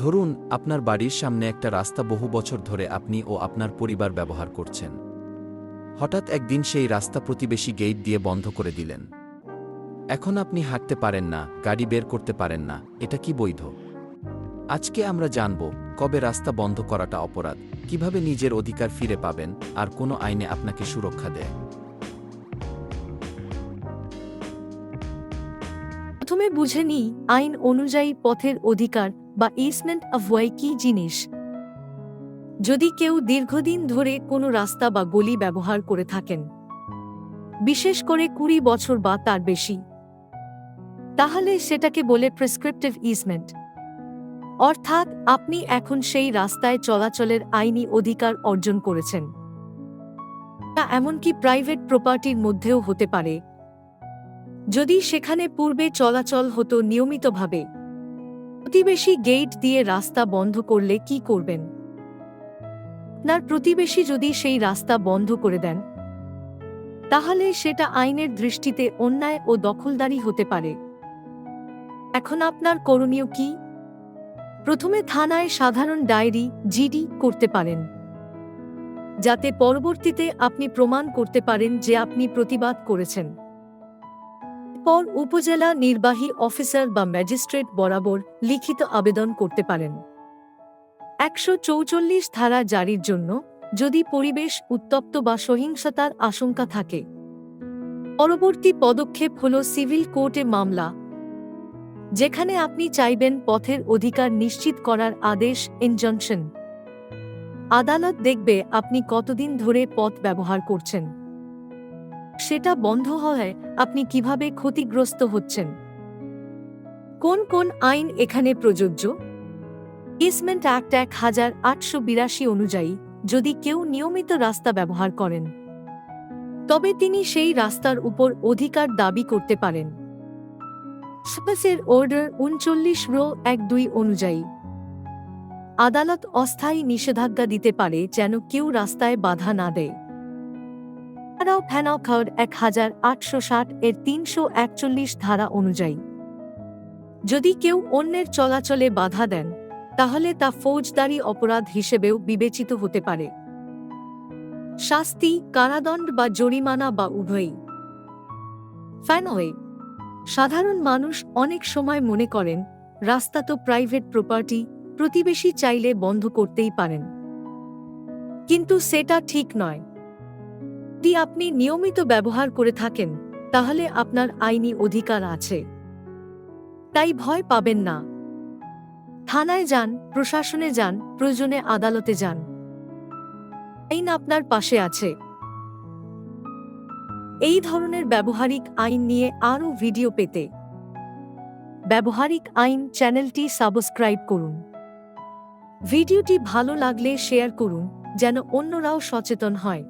ধরুন, আপনার বাড়ির সামনে একটা রাস্তা বহু বছর ধরে আপনি ও আপনার পরিবার ব্যবহার করছেন। হঠাৎ একদিন সেই রাস্তা প্রতিবেশী গেট দিয়ে বন্ধ করে দিলেন। এখন আপনি হাঁটতে পারেন না, গাড়ি বের করতে পারেন না, এটা কি বৈধ? আজকে আমরা জানব, কবে রাস্তা বন্ধ করাটা অপরাধ, কীভাবে নিজের অধিকার ফিরে পাবেন, আর কোনো আইনে আপনাকে সুরক্ষা দেয়। প্রথমে বুঝে নিই আইন অনুযায়ী পথের অধিকার বা ইসমেন্ট অফ ওয়াই কি জিনিস। যদি কেউ দীর্ঘদিন ধরে কোনো রাস্তা বা গলি ব্যবহার করে থাকেন, বিশেষ করে কুড়ি বছর বা তার বেশি, তাহলে সেটাকে বলে প্রেসক্রিপটিভ ইসমেন্ট অর্থাৎ আপনি এখন সেই রাস্তায় চলাচলের আইনি অধিকার অর্জন করেছেন। তা এমনকি প্রাইভেট প্রপার্টির মধ্যেও হতে পারে। যদি সেখানে পূর্বে চলাচল হতো নিয়মিতভাবে, প্রতিবেশী গেট দিয়ে রাস্তা বন্ধ করলে কি করবেন? আপনার প্রতিবেশী যদি সেই রাস্তা বন্ধ করে দেন, তাহলে সেটা আইনের দৃষ্টিতে অন্যায় ও দখলদারি হতে পারে। এখন আপনার করণীয় কি? প্রথমে থানায় সাধারণ ডায়েরি, জিডি করতে পারেন। যাতে পরবর্তীতে আপনি প্রমাণ করতে পারেন যে আপনি প্রতিবাদ করেছেন। পর উপজেলা নির্বাহী অফিসার বা ম্যাজিস্ট্রেট বরাবর লিখিত আবেদন করতে পারেন। একশো চৌচল্লিশ ধারা জারির জন্য যদি পরিবেশ উত্তপ্ত বা সহিংসতার আশঙ্কা থাকে। পরবর্তী পদক্ষেপ হল সিভিল কোর্টে মামলা। যেখানে আপনি চাইবেন পথের অধিকার নিশ্চিত করার আদেশ ইনজংশন আদালত দেখবে আপনি কতদিন ধরে পথ ব্যবহার করছেন। সেটা বন্ধ হওয়ায় আপনি কীভাবে ক্ষতিগ্রস্ত হচ্ছেন? কোন কোন আইন এখানে প্রযোজ্য? ইসমেন্ট অ্যাক্ট এক হাজার আটশো বিরাশি অনুযায়ী যদি কেউ নিয়মিত রাস্তা ব্যবহার করেন, তবে তিনি সেই রাস্তার উপর অধিকার দাবি করতে পারেন। স্পেসের অর্ডার উনচল্লিশ রো এক দুই অনুযায়ী, আদালত অস্থায়ী নিষেধাজ্ঞা দিতে পারে যেন কেউ রাস্তায় বাধা না দেয়। এছাড়াও ফ্যানাও খাওয়ার এক হাজার আটশো ষাট এর তিনশো একচল্লিশ ধারা অনুযায়ী। যদি কেউ অন্যের চলাচলে বাধা দেন, তাহলে তা ফৌজদারি অপরাধ হিসেবেও বিবেচিত হতে পারে। শাস্তি, কারাদণ্ড বা জরিমানা বা উভয়ই। ফ্যানওয়ে। সাধারণ মানুষ অনেক সময় মনে করেন, রাস্তা তো প্রাইভেট প্রপার্টি, প্রতিবেশী চাইলে বন্ধ করতেই পারেন। কিন্তু সেটা ঠিক নয়। যদি আপনি নিয়মিত ব্যবহার করে থাকেন, তাহলে আপনার আইনি অধিকার আছে। তাই ভয় পাবেন না। থানায় যান, প্রশাসনে যান, প্রয়োজনে আদালতে যান। আইন আপনার পাশে আছে। এই ধরনের ব্যবহারিক আইন নিয়ে আরও ভিডিও পেতে ব্যবহারিক আইন চ্যানেলটি সাবস্ক্রাইব করুন। ভিডিওটি ভালো লাগলে শেয়ার করুন, যেন অন্যরাও সচেতন হয়।